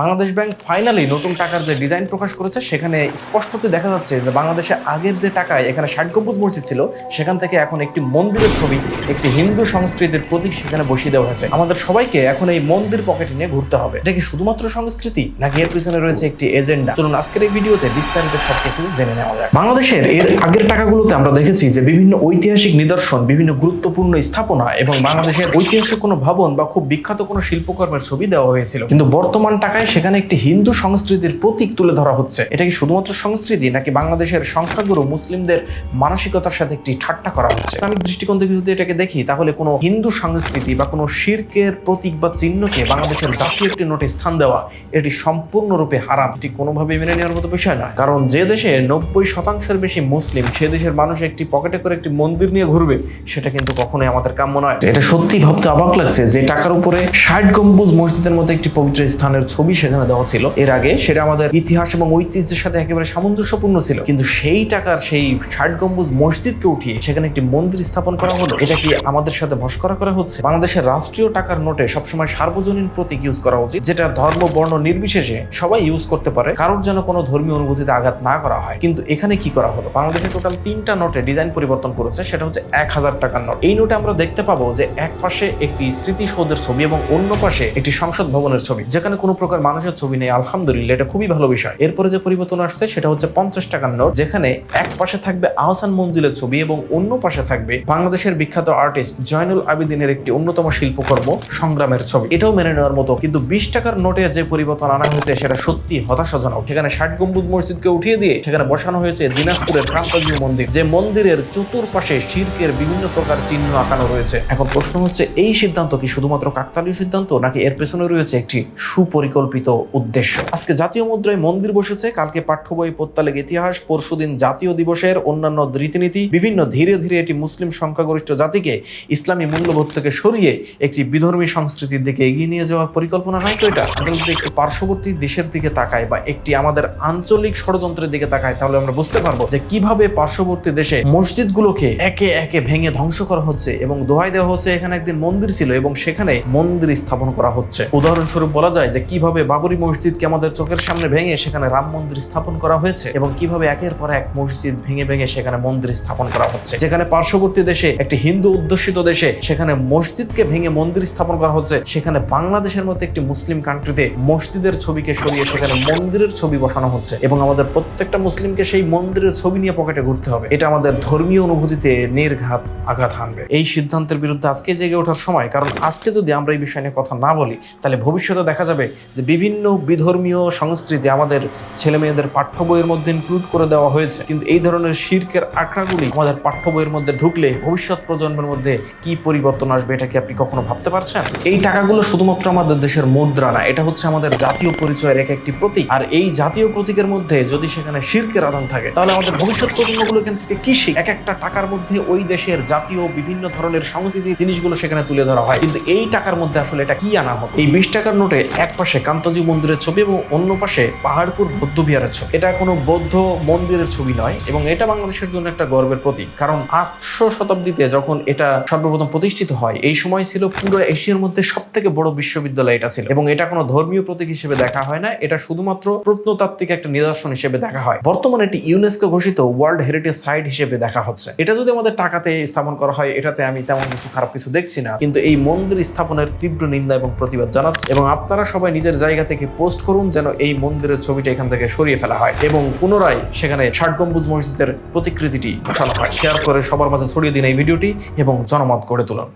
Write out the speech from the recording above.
Bangladesh bank finally নতুন টাকার যে ডিজাইন প্রকাশ করেছে, সেখানে স্পষ্টতে দেখা যাচ্ছে যে বাংলাদেশে আগের যে টাকায় এখানে ষাট গম্বুজ মসজিদ ছিল, সেখান থেকে এখন একটি মন্দিরের ছবি, একটি হিন্দু সংস্কৃতির প্রতীক সেখানে বসিয়ে দেওয়া হয়েছে। আমাদের সবাইকে এখন এই মন্দির পকেটে নিয়ে ঘুরতে হবে। এটা কি শুধুমাত্র সংস্কৃতি, নাকি এর পিছনে রয়েছে একটি এজেন্ডা চলুন আজকের এই ভিডিওতে বিস্তারিত সবকিছু জেনে নেওয়া যাক। বাংলাদেশের এর আগের টাকাগুলোতে আমরা দেখেছি যে বিভিন্ন ঐতিহাসিক নিদর্শন, বিভিন্ন গুরুত্বপূর্ণ স্থাপনা এবং বাংলাদেশের ঐতিহাসিক কোনো ভবন বা খুব বিখ্যাত কোনো শিল্পকর্মের ছবি দেওয়া হয়েছিল। কিন্তু বর্তমান টাকায় সেখানে একটি হিন্দু সংস্কৃতির প্রতীক তুলে ধরা হচ্ছে। এটা কি শুধুমাত্র সংস্কৃতি নাকি বাংলাদেশের সংখ্যাগুরু মুসলিমদের মানসিকতার সাথে একটি ঠাট্টা করা হচ্ছে? আমি দৃষ্টিকোণ থেকে যদি এটাকে দেখি, তাহলে কোনো হিন্দু সংস্কৃতি বা কোনো শির্কের প্রতীক বা চিহ্নকে বাংলাদেশের জাতীয় একটি নোটে স্থান দেওয়া, এটি সম্পূর্ণরূপে হারাম। এটি কোনোভাবে মেনে নেওয়ার মতো বিষয় না কারণ যে দেশে নব্বই শতাংশের বেশি মুসলিম, সে দেশের মানুষ একটি পকেটে করে একটি মন্দির নিয়ে ঘুরবে, সেটা কিন্তু কখনোই আমাদের কাম্য নয়। এটা সত্যি ভাবতে অবাক লাগছে যে টাকার উপরে ষাট গম্বুজ মসজিদের মতো একটি পবিত্র স্থানের ছবি সেখানে দেওয়া ছিল। এর আগে সেটা আমাদের ইতিহাস এবং ঐতিহ্যের সাথে একেবারে সামঞ্জস্যপূর্ণ ছিল। কিন্তু সেই টাকার সেই ষাট গম্বুজ মসজিদকে উঠিয়ে সেখানে একটি মন্দির স্থাপন করা হলো, এটা কি আমাদের সাথে ভস্করা করা হচ্ছে? বাংলাদেশের রাষ্ট্রীয় টাকার নোটে সবসময় সার্বজনীন প্রতীক ইউজ করা উচিত, যেটা ধর্ম, বর্ণ নির্বিশেষে সবাই ইউজ করতে পারে। কারোর যেন কোনো ধর্মীয় অনুভূতিতে আঘাত না করা হয়। কিন্তু এখানে কি করা হলো? বাংলাদেশে টোটাল তিনটা নোটে ডিজাইন পরিবর্তন করেছে, সেটা হচ্ছে এক হাজার টাকার নোট। এই নোটে আমরা দেখতে পাবো যে এক পাশে একটি স্মৃতিসৌধের ছবি এবং অন্য পাশে একটি সংসদ ভবনের ছবি, যেখানে কোনো প্রকার মানুষের ছবি নেই, আলহামদুলিল্লাহ, এটা খুবই ভালো বিষয়। এরপরে যে পরিবর্তন আসছে, সেটা হচ্ছে পঞ্চাশ টাকার নোট, যেখানে এক পাশে থাকবে আহসান মঞ্জিলের ছবি এবং অন্য পাশে থাকবে বাংলাদেশের বিখ্যাত আর্টিস্ট জয়নুল আবেদিনের একটি অন্যতম শিল্পকর্ম, সংগ্রামের ছবি। এটাও মেনে নেওয়ার মতো, কিন্তু বিশ টাকার নোটে যে পরিবর্তন আনা হয়েছে, সেটা সত্যি হতাশাজনক। সেখানে ষাট গম্বুজ মসজিদকে উঠিয়ে দিয়ে সেখানে বসানো হয়েছে দিনাজপুরের কান্তজীব মন্দির, যে মন্দিরের চতুর্পাশে শির্কের বিভিন্ন প্রকার চিহ্ন আঁকানো রয়েছে। এখন প্রশ্ন হচ্ছে, এই সিদ্ধান্ত কি শুধুমাত্র কাকতালীয় সিদ্ধান্ত, নাকি এর পেছনে রয়েছে একটি সুপরিকল্পিত উদ্দেশ্য আজকে জাতীয় মুদ্রায় মন্দির বসেছে কালকে পাঠ্য বই প্রত্যালেগ ইতিহাস পরশুদিন জাতীয় দিবসের অন্যান্য রীতিনীতি বিভিন্ন ধীরে ধীরে এটি মুসলিম সংখ্যাগরিষ্ঠ জাতিকে ইসলামী মূল্যবোধ থেকে সরিয়ে একটি বিধর্মী সংস্কৃতির দিকে এগিয়ে নিয়ে যাওয়ার পরিকল্পনা নাই তো এটা একটি পার্শ্ববর্তী দেশের দিকে তাকাই বা একটি আমাদের আঞ্চলিক ষড়যন্ত্রের দিকে তাকায় তাহলে আমরা বুঝতে পারব যে কীভাবে পার্শ্ববর্তী দেশে মসজিদগুলোকে একে একে ভেঙে ধ্বংস করা হচ্ছে এবং দোহাই দেওয়া হচ্ছে এখানে একদিন মন্দির ছিল এবং সেখানে মন্দির স্থাপন করা হচ্ছে উদাহরণস্বরূপ বলা যায় যে কীভাবে বাবরি মসজিদকে আমাদের চোখের সামনে ভেঙে সেখানে রাম মন্দির স্থাপন করা হয়েছে এবং কীভাবে একের পর এক মসজিদ ভেঙে ভেঙে সেখানে মন্দির স্থাপন করা হচ্ছে? যেখানে পার্শ্ববর্তী দেশে, একটি হিন্দু অধ্যুষিত দেশে সেখানে মসজিদকে ভেঙে মন্দির স্থাপন করা হচ্ছে, সেখানে বাংলাদেশের মতো একটি মুসলিম কান্ট্রিতে মসজিদের ছবিকে সরিয়ে সেখানে মন্দিরের ছবি বসানো হচ্ছে এবং আমাদের প্রত্যেকটা মুসলিমকে সেই মন্দিরের ছবি নিয়ে পকেটে ঘুরতে হবে। এটা আমাদের ধর্মীয় অনুভূতিতে নির্ঘাত আঘাত হানবে। এই সিদ্ধান্তের বিরুদ্ধে আজকে জেগে ওঠার সময়, কারণ আজকে যদি আমরা এই বিষয় নিয়ে কথা না বলি, তাহলে ভবিষ্যতে দেখা যাবে যে বিভিন্ন বিধর্মীয় সংস্কৃতি আমাদের ছেলে মেয়েদের পাঠ্য বইয়ের মধ্যে ইনক্লুড করে দেওয়া হয়েছে। কিন্তু এই ধরনের শির্কের আঁকড়াগুলি আমাদের পাঠ্য বইয়ের মধ্যে ঢুকলে ভবিষ্যৎ প্রজন্মের মধ্যে কি পরিবর্তন আসবে এটা কি আপনি কখনো ভাবতে পারছেন? এই টাকাগুলো শুধুমাত্র আমাদের দেশের মুদ্রা না, এটা হচ্ছে আমাদের জাতীয় পরিচয়ের এক একটি প্রতীক। আর এই জাতীয় প্রতীকের মধ্যে যদি সেখানে শির্কের আদান থাকে, তাহলে আমাদের ভবিষ্যৎ প্রজন্মগুলো এখান থেকে কি শিখ? এক একটা টাকার মধ্যে ওই দেশের জাতীয় বিভিন্ন ধরনের সংস্কৃতি জিনিসগুলো সেখানে তুলে ধরা হয়। কিন্তু এই টাকার মধ্যে আসলে এটা কি আনা হবে? এই বিশ টাকার নোটে এক পাশে কান্তজি মন্দিরের ছবি এবং অন্য পাশে পাহাড়পুর বৌদ্ধ বিহারের ছবি। এটা কোনো বৌদ্ধ মন্দিরের ছবি নয় এবং এটা বাংলাদেশের জন্য একটা গর্বের প্রতীক। কারণ আটশো শতাব্দীতে যখন এটা সর্বপ্রথম প্রতিষ্ঠিত হয়, এই সময় ছিল পুরো এশিয়ার মধ্যে সব থেকে বড় বিশ্ববিদ্যালয় এটা ছিল। এবং এটা কোনো ধর্মীয় প্রতীক হিসেবে দেখা হয় না, এটা শুধুমাত্র প্রত্নতাত্ত্বিক একটা নিদর্শন হিসেবে দেখা হয়। বর্তমানে এটি ইউনেস্কো ঘোষিত ওয়ার্ল্ড হেরিটেজ সাইট হিসেবে দেখা হচ্ছে। এটা যদি আমাদের টাকাতে স্থাপন করা হয়, এটাতে আমি তেমন কিছু খারাপ কিছু দেখছি না। কিন্তু এই মন্দির স্থাপনের তীব্র নিন্দা এবং প্রতিবাদ জানাচ্ছি এবং আপনারা সবাই নিজের জায়গা থেকে পোস্ট করুন যেন এই মন্দিরের ছবিটা এখান থেকে সরিয়ে ফেলা হয় এবং পুনরায় সেখানে ষাট গম্বুজ মসজিদের প্রতিকৃতিটি হয়। শেয়ার করে সবার মাঝে ছড়িয়ে দিন এই ভিডিওটি এবং জনমত গড়ে তুলুন।